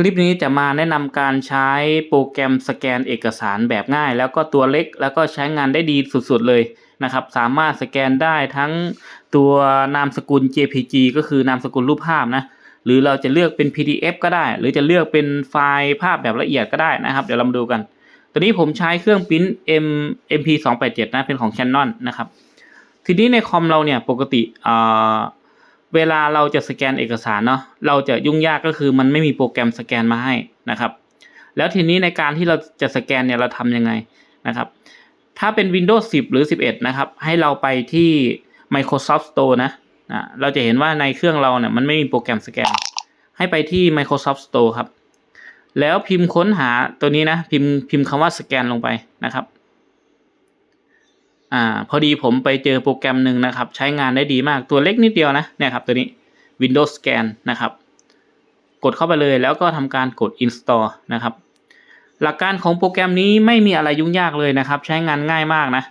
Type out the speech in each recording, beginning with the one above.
คลิปนี้จะมาแนะนำการใช้โปรแกรมสแกนเอกสารแบบง่าย แล้วก็ตัวเล็กแล้วก็ใช้งานได้ดีสุดๆเลยนะครับ สามารถสแกนได้ทั้งตัวนามสกุล JPG ก็คือนามสกุลรูปภาพนะหรือเราจะเลือกเป็น PDF ก็ได้ หรือจะเลือกเป็นไฟล์ภาพแบบละเอียดก็ได้นะครับ เดี๋ยวเรามาดูกัน ตัวนี้ผมใช้เครื่องปริ้น M MP 2 8 7นะเป็นของ Canon นะครับทีนี้ในคอมเราเนี่ยปกติอ่อ เวลาเราจะสแกนเอกสารเนาะเราจะยุ่งยากก็คือมันไม่มีโปรแกรมสแกนมาให้นะครับ แล้วทีนี้ในการที่เราจะสแกนเนี่ยเราทำยังไงนะครับ ถ้าเป็น Windows 10 หรือ 11 นะครับ ให้เราไปที่ Microsoft Store นะนะเราจะเห็นว่าในเครื่องเราเนี่ยมันไม่มีโปรแกรมสแกน ให้ไปที่ Microsoft Store ครับ แล้วพิมพ์ค้นหาตัวนี้นะ พิมพ์พิมพ์คำว่าสแกนลงไปนะครับ อ่าพอดีผมไปเจอโปรแกรมหนึ่งนะครับ ใช้งานได้ดีมากตัวเล็กนิดเดียวนะเนี่ยครับตัวนี้ Windows Scan นะครับ กดเข้าไปเลยแล้วก็ทำการกด install นะครับ หลักการของโปรแกรมนี้ไม่มีอะไรยุ่งยากเลยนะครับ ใช้งานง่ายมากนะ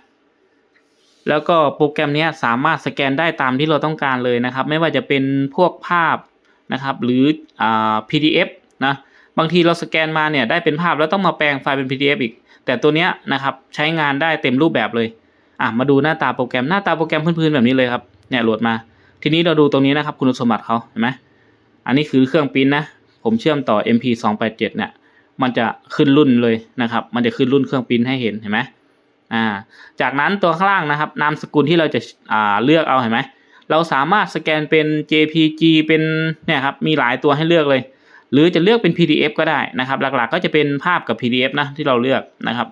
แล้วก็โปรแกรมนี้สามารถสแกนได้ตามที่เราต้องการเลยนะครับ ไม่ว่าจะเป็นพวกภาพนะครับ หรืออ่า PDF นะบางทีเราสแกนมาเนี่ยได้เป็นภาพแล้วต้องมาแปลงไฟล์เป็น PDF อีก แต่ตัวเนี้ยนะครับใช้งานได้เต็มรูปแบบเลย อะมาดูหน้าตาโปรแกรมหน้าตาโปรแกรมพื้นๆแบบนี้เลยครับเนี่ยโหลดมา ทีนี้เราดูตรงนี้นะครับ คุณสมบัติเขาเห็นไหมอันนี้คือเครื่องปริ้นนะ ผมเชื่อมต่อ MP 2 8 7 เนี่ยมันจะขึ้นรุ่นเลยนะครับ มันจะขึ้นรุ่นเครื่องปริ้นให้เห็นเห็นไหมอ่าจากนั้นตัวข้างล่างนะครับ นามสกุลที่เราจะอ่าเลือกเอาเห็นไหมเราสามารถสแกนเป็น JPG เป็นเนี่ยครับมีหลายตัวให้เลือกเลย หรือจะเลือกเป็น PDF ก็ได้นะครับ หลักๆก็จะเป็นภาพกับ PDF นะที่เราเลือกนะครับ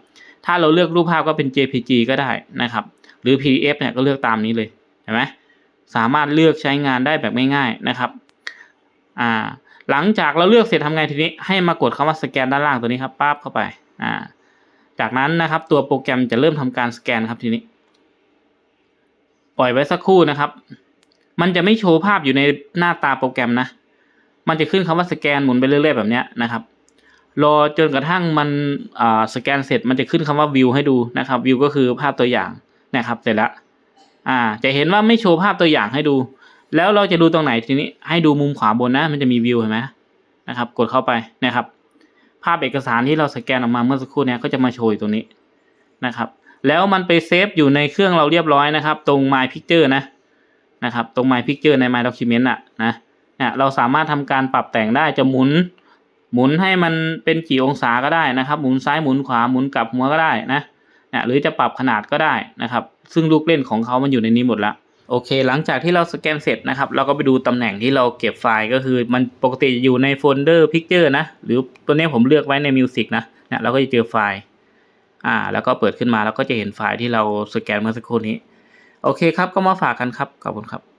ถ้าเราเลือกรูปภาพก็เป็น JPG ก็ได้นะครับ หรือ PDF เนี่ยก็เลือกตามนี้เลยเห็นไหมสามารถเลือกใช้งานได้แบบง่ายๆนะครับอ่าหลังจากเราเลือกเสร็จทำไงทีนี้ให้มากดคำว่าสแกนด้านล่างตัวนี้ครับปั๊บเข้าไปอ่าจากนั้นนะครับตัวโปรแกรมจะเริ่มทำการสแกนครับทีนี้ ปล่อยไว้สักครู่นะครับ มันจะไม่โชว์ภาพอยู่ในหน้าตาโปรแกรมนะ มันจะขึ้นคำว่าสแกนหมุนไปเรื่อยๆแบบนี้นะครับ รอจนกระทั่งมันสแกนเสร็จมันจะขึ้นคำว่าวิวให้ดูนะครับวิวก็คือภาพตัวอย่างนะครับเสร็จแล้วอ่าจะเห็นว่าไม่โชว์ภาพตัวอย่างให้ดู แล้วเราจะดูตรงไหนทีนี้ให้ดูมุมขวาบนนะ มันจะมีวิวเห็นไหมนะครับ กดเข้าไปนะครับ ภาพเอกสารที่เราสแกนออกมาเมื่อสักครู่นี้ก็จะมาโชว์อยู่ตรงนี้นะครับ แล้วมันไปเซฟอยู่ในเครื่องเราเรียบร้อยนะครับ ตรง My Picture นะนะครับ ตรง My Picture ใน My Document อะนะเนี่ยเราสามารถทำการปรับแต่งได้จะหมุน หมุนให้มันเป็นกี่องศาก็ได้นะครับ หมุนซ้ายหมุนขวาหมุนกลับหัวก็ได้นะเนี่ยหรือจะปรับขนาดก็ได้นะครับ ซึ่งลูกเล่นของเขามันอยู่ในนี้หมดละโอเค หลังจากที่เราสแกนเสร็จนะครับ เราก็ไปดูตำแหน่งที่เราเก็บไฟล์ก็คือมันปกติอยู่ในโฟลเดอร์ Picture นะ หรือตัวนี้ผมเลือกไว้ใน Music นะเนี่ยเราก็จะเจอไฟล์อ่าแล้วก็เปิดขึ้นมาแล้วก็จะเห็นไฟล์ที่เราสแกนเมื่อสักครู่นี้ โอเคครับก็มาฝากกันครับขอบคุณครับ